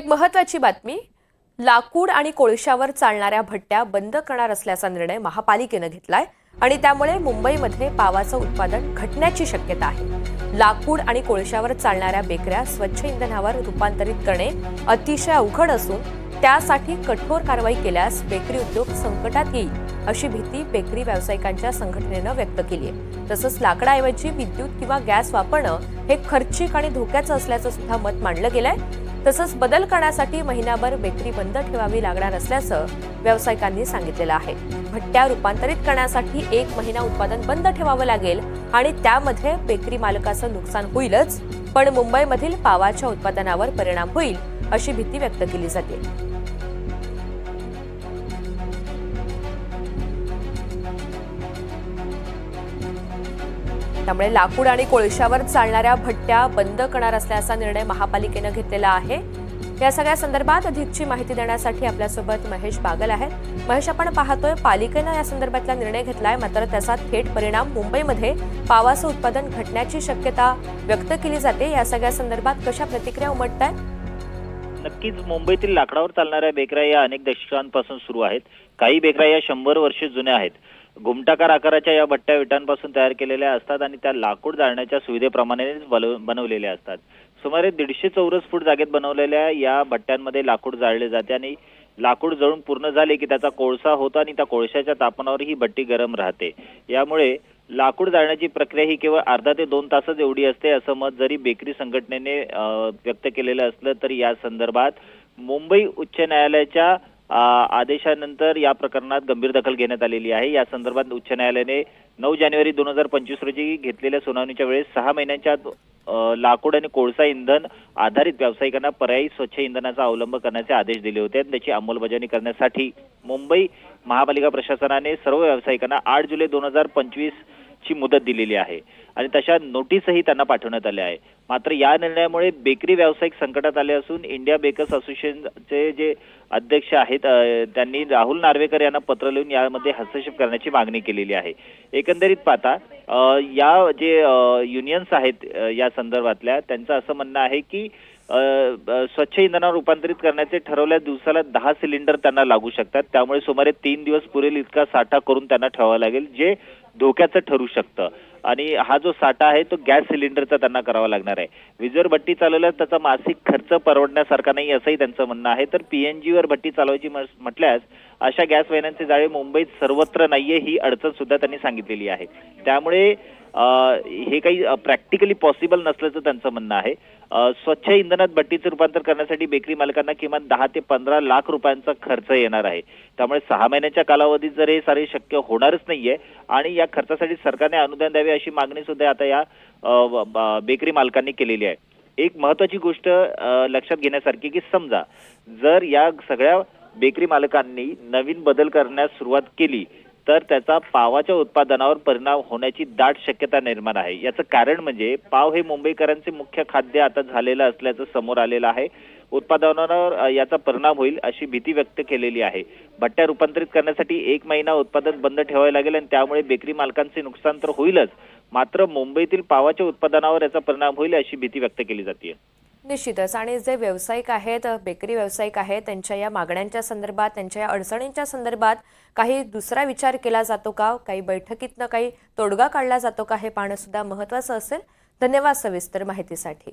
एक महत्वाची बातमी लाकूड आणि कोळशावर चालणाऱ्या भट्ट्या बंद करणार असल्याचा निर्णय महापालिकेनं घेतलाय आणि त्यामुळे मुंबईमध्ये पावाचं उत्पादन घटण्याची शक्यता आहे. लाकूड आणि कोळशावर चालणाऱ्या बेकऱ्या स्वच्छ इंधनावर रूपांतरित करणे अतिशय अवघड असून त्यासाठी कठोर कारवाई केल्यास बेकरी उद्योग संकटात येईल अशी भीती बेकरी व्यावसायिकांच्या संघटनेनं व्यक्त केली आहे. तसंच लाकडाऐवजी विद्युत किंवा गॅस वापरणं हे खर्चिक आणि धोक्याचं असल्याचं सुद्धा मत मांडलं गेलंय. तसंच बदल करण्यासाठी महिनाभर बेकरी बंद ठेवावी लागणार असल्याचं व्यावसायिकांनी सांगितलेलं आहे. भट्ट्या रूपांतरित करण्यासाठी एक महिना उत्पादन बंद ठेवावं लागेल आणि त्यामध्ये बेकरी मालकाचं नुकसान होईलच पण मुंबईमधील पावाच्या उत्पादनावर परिणाम होईल अशी भीती व्यक्त केली जाते. त्यामुळे लाकूड आणि कोळशावर चालणाऱ्या भट्ट्या बंद करणार असल्याचा निर्णय महापालिकेनं घेतलेला आहे. या सगळ्या संदर्भात अधिकची माहिती देण्यासाठी आपल्यासोबत महेश बागल आहेत. महेश आपण पाहतोय पालिकेनं या संदर्भातला निर्णय घेतलाय मात्र त्याचा थेट परिणाम मुंबईमध्ये पावाचं उत्पादन घटण्याची शक्यता व्यक्त केली जाते. या सगळ्या संदर्भात कशा प्रतिक्रिया उमटत आहेत नक्कीच मुंबईतील लाकडावर चालणाऱ्या बेकऱ्या या अनेक दशकांपासून सुरू आहेत. काही बेकऱ्या या शंभर वर्षे जुन्या आहेत. घुमटाकार आकाराच्या या भट्ट्या विटांपासून तयार केलेल्या असतात आणि त्या लाकूड जाळण्याच्या सुविधेप्रमाणेच बनवलेल्या असतात. सुमारे दीडशे चौरस फूट जागेत बनवलेल्या या भट्ट्यांमध्ये लाकूड जाळले जाते आणि लाकूड जळून पूर्ण झाले की त्याचा कोळसा होतो आणि त्या कोळशाच्या तापमानावर ही भट्टी गरम राहते. यामुळे लाकूड जाळण्याची प्रक्रिया ही केवळ अर्धा ते दोन तासच एवढी असते असं मत जरी बेकरी संघटनेने व्यक्त केलेलं असलं तरी या संदर्भात मुंबई उच्च न्यायालयाच्या आदेशानंतर या प्रकरणात गंभीर दखल घेण्यात आलेली आहे. या संदर्भात उच्च न्यायालयाने नऊ जानेवारी दोन हजार पंचवीस रोजी घेतलेल्या सुनावणीच्या वेळेस सहा महिन्यांच्या लाकूड आणि कोळसा इंधन आधारित व्यावसायिकांना पर्यायी स्वच्छ इंधनाचा अवलंब करण्याचे आदेश दिले होते. त्याची अंमलबजावणी करण्यासाठी मुंबई महापालिका प्रशासनाने सर्व व्यावसायिकांना आठ जुलै दोन हजार पंचवीस ची मुदत दिलेली आहे. आणि तशा नोटीसही त्यांना पाठवण्यात आल्या आहे मात्र या निर्णयामुळे बेकरी व्यावसायिक संकटात आले असून इंडिया बेकर्स असोसिएशनचे जे अध्यक्ष आहेत त्यांनी राहुल नार्वेकर यांना पत्र लिहून यामध्ये हस्तक्षेप करण्याची मागणी केलेली आहे. एकंदरीत पाहता या जे युनियन्स आहेत या संदर्भातल्या त्यांचं असं म्हणणं आहे की स्वच्छ इंधनावर रूपांतरित करण्याचे ठरवल्या दिवसाला दहा सिलेंडर त्यांना लागू शकतात. त्यामुळे सुमारे तीन दिवस पुरेल इतका साठा करून त्यांना ठेवावा लागेल जे धोक्याचं ठरू शकतं. आणि हा जो साठा आहे तो गॅस सिलेंडरचा त्यांना करावा लागणार आहे. विजेवर भट्टी चालवल्यास त्याचा मासिक खर्च परवडण्यासारखा नाही असंही त्यांचं म्हणणं आहे. तर पीएनजीवर भट्टी चालवायची म्हटल्यास अशा गॅस वाहिन्यांचे जाळे मुंबईत सर्वत्र नाहीये ही अडचण सुद्धा त्यांनी सांगितलेली आहे. त्यामुळे हे काही प्रॅक्टिकली पॉसिबल नसल्याचं त्यांचं म्हणणं आहे. स्वच्छ इंधनात भट्टीचं रूपांतर करण्यासाठी बेकरी मालकांना किमान दहा ते पंधरा लाख रुपयांचा खर्च येणार आहे. त्यामुळे सहा महिन्याच्या कालावधीत जर हे सारे शक्य होणारच नाहीये आणि या खर्चासाठी सरकारने अनुदान द्यावे अशी मागणी सुद्धा आता या बेकरी मालकांनी केलेली आहे. एक महत्वाची गोष्ट लक्षात घेण्यासारखी की समजा जर या सगळ्या बेकरी मालकांनी नवीन बदल करण्यास सुरुवात केली तर त्याचा पावाच्या उत्पादनावर परिणाम होण्याची दाट शक्यता निर्माण आहे. याचं कारण म्हणजे पाव हे मुंबईकरांचे मुख्य खाद्य आता झालेलं असल्याचं समोर आलेलं आहे. उत्पादनावर याचा परिणाम होईल अशी भीती व्यक्त केलेली आहे. भट्ट्या रूपांतरित करण्यासाठी एक महिना उत्पादन बंद ठेवावे लागेल आणि त्यामुळे बेकरी मालकांचे नुकसान तर होईलच. मात्र मुंबईतील पावाच्या उत्पादनावर याचा परिणाम होईल अशी भीती व्यक्त केली जाते निश्चितच. आणि जे व्यावसायिक आहेत बेकरी व्यावसायिक आहेत त्यांच्या या मागण्यांच्या संदर्भात त्यांच्या या अडचणींच्या संदर्भात काही दुसरा विचार केला जातो का? काही बैठकीतनं काही तोडगा काढला जातो का? हे पाहणं सुद्धा महत्त्वाचं असेल. धन्यवाद सविस्तर माहितीसाठी.